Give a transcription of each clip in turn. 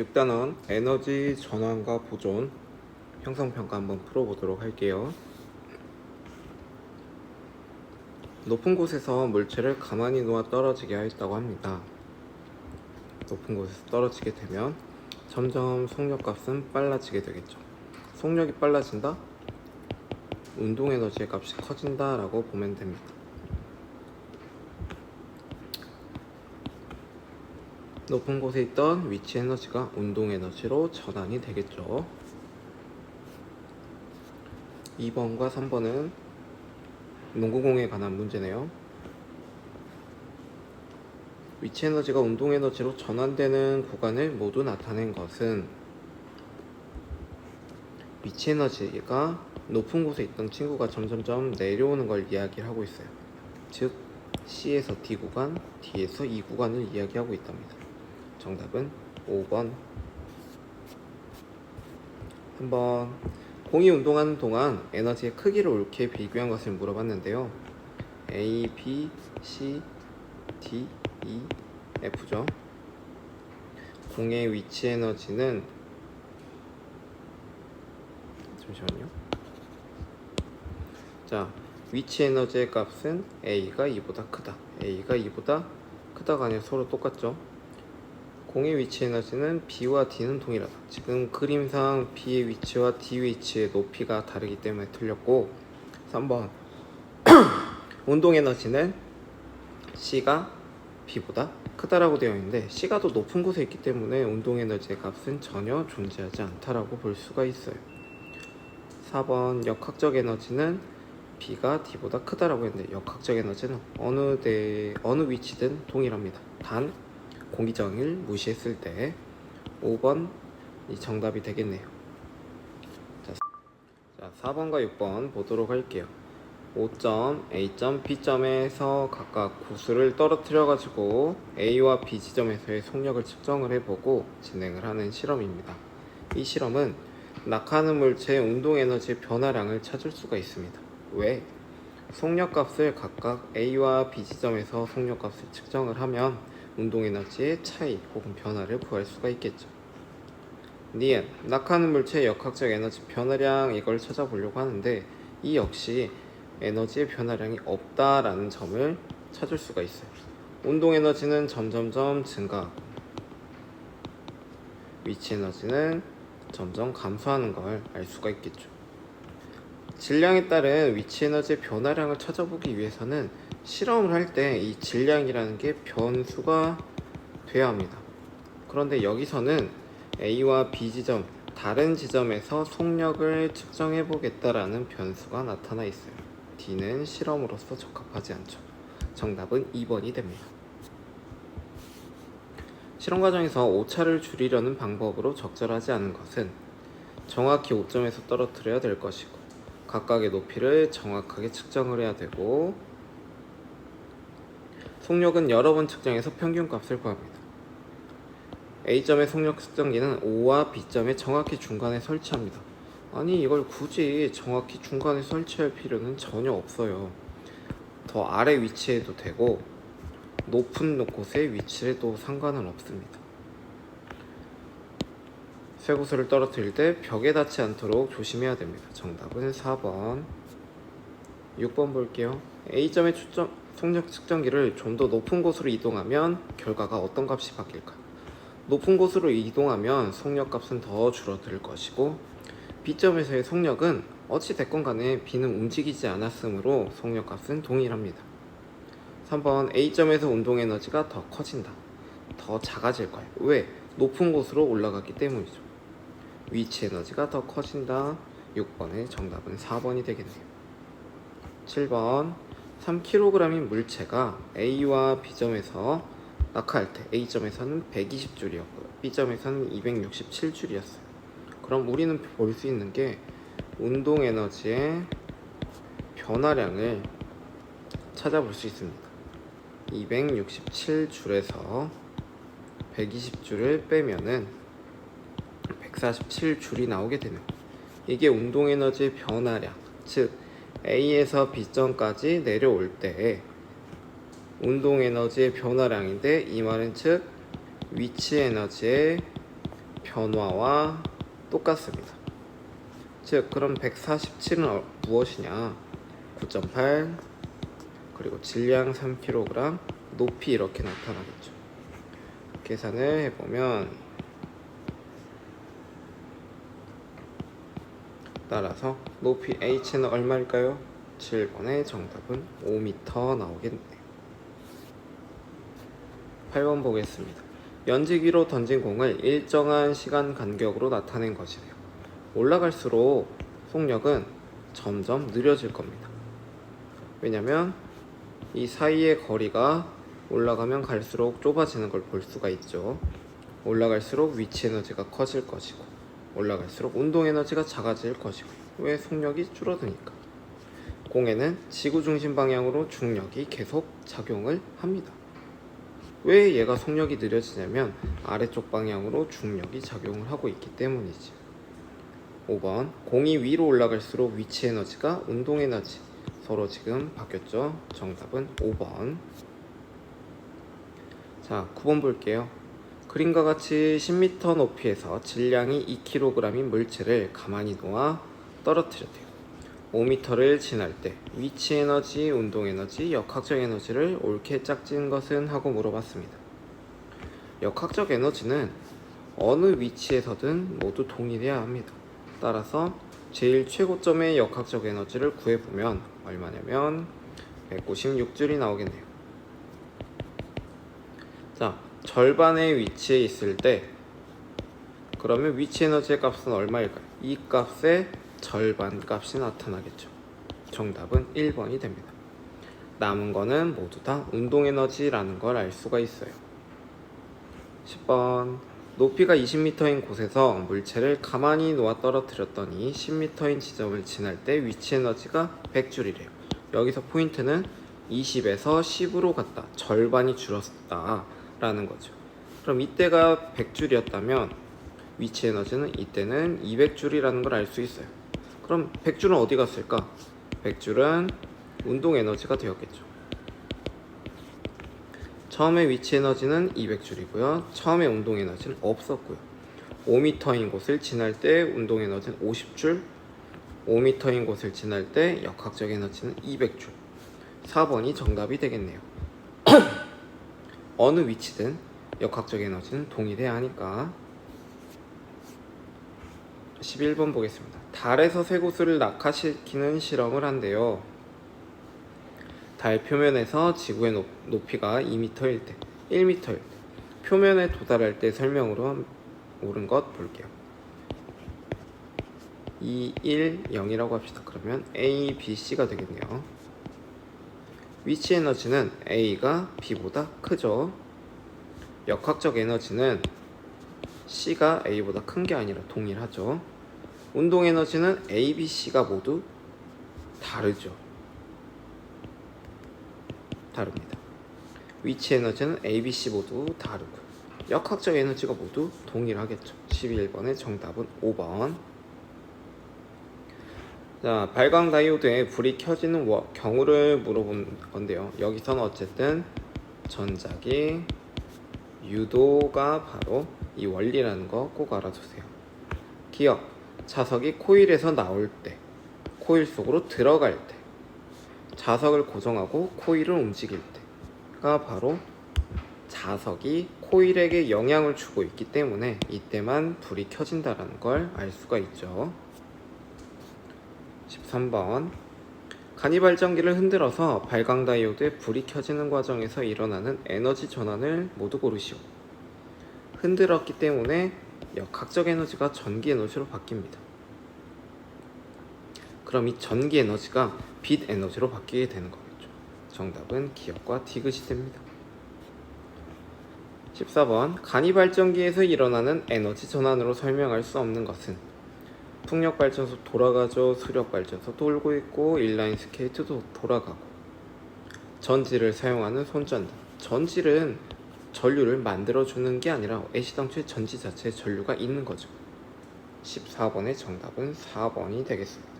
6단원 에너지 전환과 보존 형성평가 한번 풀어보도록 할게요. 높은 곳에서 물체를 가만히 놓아 떨어지게 하였다고 합니다. 높은 곳에서 떨어지게 되면 점점 속력값은 빨라지게 되겠죠. 속력이 빨라진다? 운동 에너지의 값이 커진다 라고 보면 됩니다. 높은 곳에 있던 위치 에너지가 운동 에너지로 전환이 되겠죠. 2번과 3번은 농구공에 관한 문제네요. 위치 에너지가 운동 에너지로 전환되는 구간을 모두 나타낸 것은 위치 에너지가 높은 곳에 있던 친구가 점점점 내려오는 걸 이야기를 하고 있어요. 즉 C에서 D 구간, D에서 E 구간을 이야기하고 있답니다. 정답은 5번. 한번 공이 운동하는 동안 에너지의 크기를 옳게 비교한 것을 물어봤는데요. A, B, C, D, E, F죠. 공의 위치 에너지는 잠시만요. 자, 위치 에너지의 값은 A가 2보다 크다. A가 2보다 크다가 아니라 서로 똑같죠. 공의 위치 에너지는 B와 D는 동일하다. 지금 그림상 B의 위치와 D 위치의 높이가 다르기 때문에 틀렸고 3번 운동 에너지는 C가 B보다 크다라고 되어 있는데 C가 더 높은 곳에 있기 때문에 운동 에너지의 값은 전혀 존재하지 않다라고 볼 수가 있어요. 4번 역학적 에너지는 B가 D보다 크다라고 했는데 역학적 에너지는 어느 대 어느 위치든 동일합니다. 단 공기정을 무시했을 때 5번 이 정답이 되겠네요. 자, 자 4번과 6번 보도록 할게요. 5점, A점, B점에서 각각 구수를 떨어뜨려 가지고 A와 B 지점에서의 속력을 측정을 해보고 진행을 하는 실험입니다. 이 실험은 낙하하는 물체의 운동 에너지의 변화량을 찾을 수가 있습니다. 왜? 속력값을 각각 A와 B 지점에서 속력값을 측정을 하면 운동 에너지의 차이 혹은 변화를 구할 수가 있겠죠. 니은 낙하하는 물체의 역학적 에너지 변화량 이걸 찾아보려고 하는데 이 역시 에너지의 변화량이 없다라는 점을 찾을 수가 있어요. 운동 에너지는 점점점 증가하고 위치 에너지는 점점 감소하는 걸 알 수가 있겠죠. 질량에 따른 위치 에너지의 변화량을 찾아보기 위해서는 실험을 할 때 이 질량이라는 게 변수가 돼야 합니다. 그런데 여기서는 A와 B 지점 다른 지점에서 속력을 측정해 보겠다라는 변수가 나타나 있어요. D는 실험으로서 적합하지 않죠. 정답은 2번이 됩니다. 실험 과정에서 오차를 줄이려는 방법으로 적절하지 않은 것은 정확히 5점에서 떨어뜨려야 될 것이고 각각의 높이를 정확하게 측정을 해야 되고 속력은 여러 번 측정해서 평균값을 구합니다. A점의 속력 측정기는 O와 B점의 정확히 중간에 설치합니다. 아니 이걸 굳이 정확히 중간에 설치할 필요는 전혀 없어요. 더 아래 위치해도 되고 높은 곳에 위치해도 상관은 없습니다. 쇠구슬을 떨어뜨릴 때 벽에 닿지 않도록 조심해야 됩니다. 정답은 4번. 6번 볼게요. A점의 초점, 속력 측정기를 좀 더 높은 곳으로 이동하면 결과가 어떤 값이 바뀔까? 높은 곳으로 이동하면 속력 값은 더 줄어들 것이고 B점에서의 속력은 어찌 됐건 간에 B는 움직이지 않았으므로 속력 값은 동일합니다. 3번 A점에서 운동 에너지가 더 커진다. 더 작아질 거예요. 왜? 높은 곳으로 올라갔기 때문이죠. 위치 에너지가 더 커진다. 6번의 정답은 4번이 되겠네요. 7번 3kg인 물체가 A와 B점에서 낙하할 때 A점에서는 120줄이었고요. B점에서는 267줄이었어요. 그럼 우리는 볼 수 있는 게 운동 에너지의 변화량을 찾아볼 수 있습니다. 267줄에서 120줄을 빼면은 147줄이 나오게 되는 이게 운동 에너지의 변화량 즉 A에서 B점까지 내려올 때 운동 에너지의 변화량인데 이 말은 즉 위치 에너지의 변화와 똑같습니다. 즉 그럼 147은 무엇이냐? 9.8 그리고 질량 3kg 높이 이렇게 나타나겠죠. 계산을 해보면 따라서 높이 h는 얼마일까요? 7번의 정답은 5m 나오겠네요. 8번 보겠습니다. 연지기로 던진 공을 일정한 시간 간격으로 나타낸 것이네요. 올라갈수록 속력은 점점 느려질 겁니다. 왜냐면 이 사이의 거리가 올라가면 갈수록 좁아지는 걸 볼 수가 있죠. 올라갈수록 위치 에너지가 커질 것이고 올라갈수록 운동 에너지가 작아질 것이고 왜 속력이 줄어드니까 공에는 지구 중심 방향으로 중력이 계속 작용을 합니다. 왜 얘가 속력이 느려지냐면 아래쪽 방향으로 중력이 작용을 하고 있기 때문이지. 5번 공이 위로 올라갈수록 위치 에너지가 운동 에너지 서로 지금 바뀌었죠. 정답은 5번. 자, 9번 볼게요. 그림과 같이 10m 높이에서 질량이 2kg인 물체를 가만히 놓아 떨어뜨렸대요. 5m를 지날 때 위치 에너지, 운동 에너지, 역학적 에너지를 옳게 짝진 것은 하고 물어봤습니다. 역학적 에너지는 어느 위치에서든 모두 동일해야 합니다. 따라서 제일 최고점의 역학적 에너지를 구해보면 얼마냐면 196줄이 나오겠네요. 자, 절반의 위치에 있을 때 그러면 위치 에너지의 값은 얼마일까요? 이 값의 절반 값이 나타나겠죠. 정답은 1번이 됩니다. 남은 거는 모두 다 운동 에너지라는 걸 알 수가 있어요. 10번 높이가 20m인 곳에서 물체를 가만히 놓아 떨어뜨렸더니 10m인 지점을 지날 때 위치 에너지가 100줄이래요. 여기서 포인트는 20에서 10으로 갔다. 절반이 줄었다. 라는 거죠. 그럼 이때가 100줄이었다면 위치 에너지는 이때는 200줄이라는 걸 알 수 있어요. 그럼 100줄은 어디 갔을까? 100줄은 운동 에너지가 되었겠죠. 처음에 위치 에너지는 200줄이고요. 처음에 운동 에너지는 없었고요. 5m인 곳을 지날 때 운동 에너지는 50줄, 5m인 곳을 지날 때 역학적 에너지는 200줄. 4번이 정답이 되겠네요. 어느 위치든 역학적 에너지는 동일해야 하니까 11번 보겠습니다. 달에서 쇠구슬을 낙하시키는 실험을 한대요. 달 표면에서 지구의 높, 높이가 2m일 때, 1m일 때, 표면에 도달할 때 설명으로 옳은 것 볼게요. 2, 1, 0이라고 합시다. 그러면 A, B, C가 되겠네요. 위치 에너지는 A가 B보다 크죠. 역학적 에너지는 C가 A보다 큰 게 아니라 동일하죠. 운동 에너지는 A, B, C가 모두 다르죠. 다릅니다. 위치 에너지는 A, B, C 모두 다르고 역학적 에너지가 모두 동일하겠죠. 11번의 정답은 5번. 자, 발광 다이오드에 불이 켜지는 워- 경우를 물어본 건데요. 여기서는 어쨌든 전자기 유도가 바로 이 원리라는 거 꼭 알아두세요. 기억, 자석이 코일에서 나올 때, 코일 속으로 들어갈 때, 자석을 고정하고 코일을 움직일 때가 바로 자석이 코일에게 영향을 주고 있기 때문에 이때만 불이 켜진다라는 걸 알 수가 있죠. 13번 간이 발전기를 흔들어서 발광 다이오드에 불이 켜지는 과정에서 일어나는 에너지 전환을 모두 고르시오. 흔들었기 때문에 역학적 에너지가 전기 에너지로 바뀝니다. 그럼 이 전기 에너지가 빛 에너지로 바뀌게 되는 거겠죠. 정답은 기억과 디귿이 됩니다. 14번 간이 발전기에서 일어나는 에너지 전환으로 설명할 수 없는 것은 풍력 발전소 돌아가죠. 수력 발전소 돌고 있고 인라인 스케이트도 돌아가고 전지를 사용하는 손전등. 전지는 전류를 만들어 주는 게 아니라 애시당초에 전지 자체에 전류가 있는 거죠. 14번의 정답은 4번이 되겠습니다.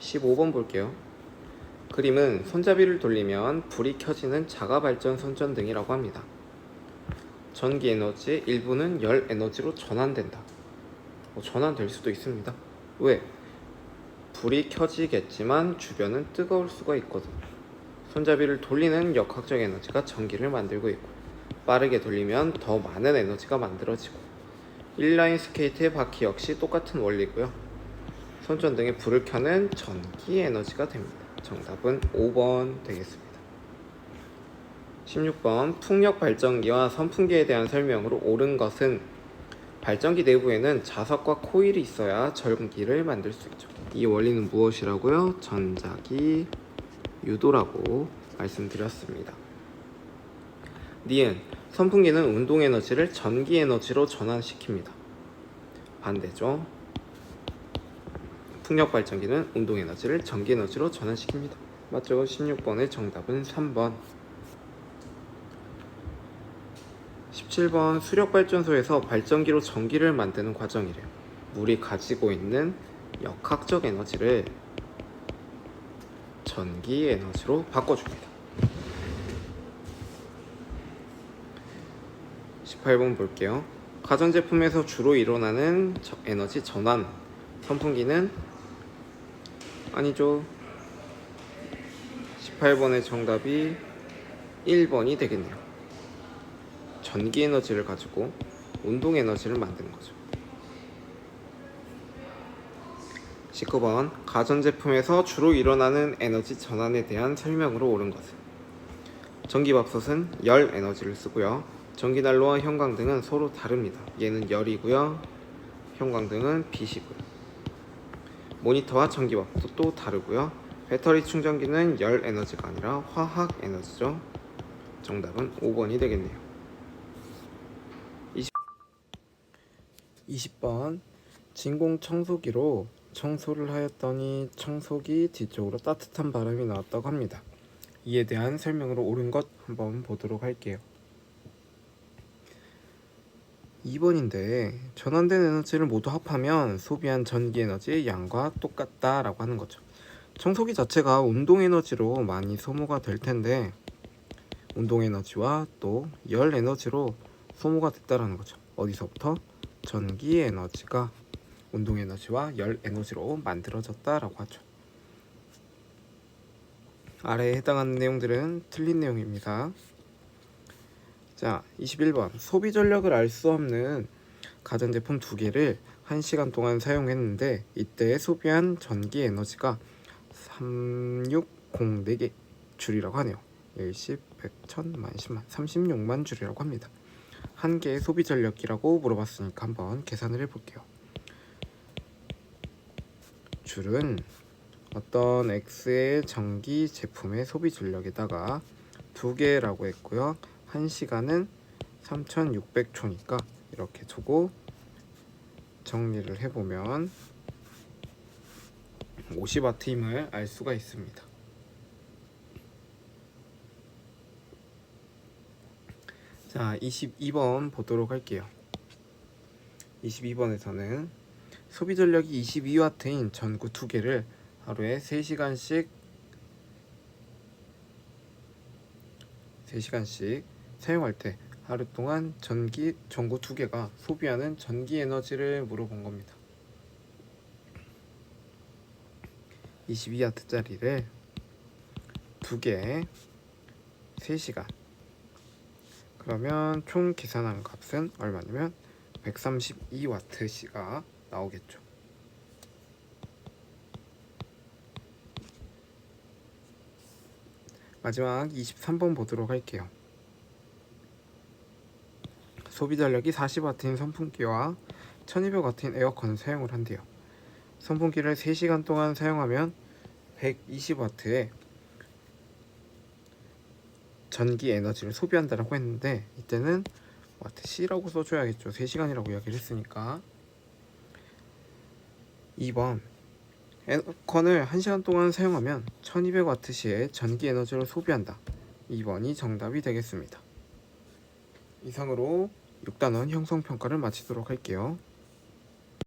15번 볼게요. 그림은 손잡이를 돌리면 불이 켜지는 자가 발전 손전등이라고 합니다. 전기 에너지의 일부는 열 에너지로 전환된다. 뭐 전환될 수도 있습니다. 왜? 불이 켜지겠지만 주변은 뜨거울 수가 있거든. 손잡이를 돌리는 역학적 에너지가 전기를 만들고 있고 빠르게 돌리면 더 많은 에너지가 만들어지고 인라인 스케이트의 바퀴 역시 똑같은 원리고요. 손전등에 불을 켜는 전기 에너지가 됩니다. 정답은 5번 되겠습니다. 16번 풍력 발전기와 선풍기에 대한 설명으로 옳은 것은 발전기 내부에는 자석과 코일이 있어야 전기를 만들 수 있죠. 이 원리는 무엇이라고요? 전자기 유도라고 말씀드렸습니다. 니은 선풍기는 운동 에너지를 전기 에너지로 전환시킵니다. 반대죠. 풍력 발전기는 운동 에너지를 전기 에너지로 전환시킵니다. 맞죠? 16번의 정답은 3번. 17번 수력 발전소에서 발전기로 전기를 만드는 과정이래요. 물이 가지고 있는 역학적 에너지를 전기 에너지로 바꿔줍니다. 18번 볼게요. 가전제품에서 주로 일어나는 저- 에너지 전환. 선풍기는 아니죠. 18번의 정답이 1번이 되겠네요. 전기 에너지를 가지고 운동 에너지를 만드는 거죠. 19번 가전제품에서 주로 일어나는 에너지 전환에 대한 설명으로 옳은 것은 전기밥솥은 열 에너지를 쓰고요. 전기난로와 형광등은 서로 다릅니다. 얘는 열이고요. 형광등은 빛이고요. 모니터와 전기밥솥도 다르고요. 배터리 충전기는 열 에너지가 아니라 화학 에너지죠. 정답은 5번이 되겠네요. 20... 20번 진공 청소기로 청소를 하였더니 청소기 뒤쪽으로 따뜻한 바람이 나왔다고 합니다. 이에 대한 설명으로 옳은 것 한번 보도록 할게요. 2번인데 전환된 에너지를 모두 합하면 소비한 전기 에너지의 양과 똑같다라고 하는 거죠. 청소기 자체가 운동 에너지로 많이 소모가 될 텐데 운동 에너지와 또 열 에너지로 소모가 됐다라는 거죠. 어디서부터? 전기 에너지가 운동 에너지와 열 에너지로 만들어졌다라고 하죠. 아래에 해당하는 내용들은 틀린 내용입니다. 자, 21번. 소비 전력을 알 수 없는 가전제품 두 개를 1시간 동안 사용했는데 이때 소비한 전기 에너지가 3604개 줄이라고 하네요. 1, 10, 100, 1000, 만, 10만, 36만 줄이라고 합니다. 한 개의 소비 전력이라고 물어봤으니까 한번 계산을 해볼게요. 줄은 어떤 X의 전기 제품의 소비 전력에다가 두 개라고 했고요. 1시간은 3600초니까 이렇게 두고 정리를 해보면 50W임을 알 수가 있습니다. 자, 22번 보도록 할게요. 22번에서는 소비 전력이 22W인 전구 두 개를 하루에 3시간씩 3시간씩 사용할 때 하루 동안 전기 전구 두 개가 소비하는 전기 에너지를 물어본 겁니다. 22W짜리를 두개 3시간 그러면 총 계산한 값은 얼마냐면 132W가 나오겠죠. 마지막 23번 보도록 할게요. 소비 전력이 40W인 선풍기와 1200W인 에어컨을 사용을 한대요. 선풍기를 3시간 동안 사용하면 120W의 전기 에너지를 소비한다라고 했는데 이때는 와트 C라고 써줘야겠죠. 3시간이라고 이야기를 했으니까 2번 에어컨을 1시간 동안 사용하면 1200W시의 전기 에너지를 소비한다. 2번이 정답이 되겠습니다. 이상으로 6단원 형성평가를 마치도록 할게요.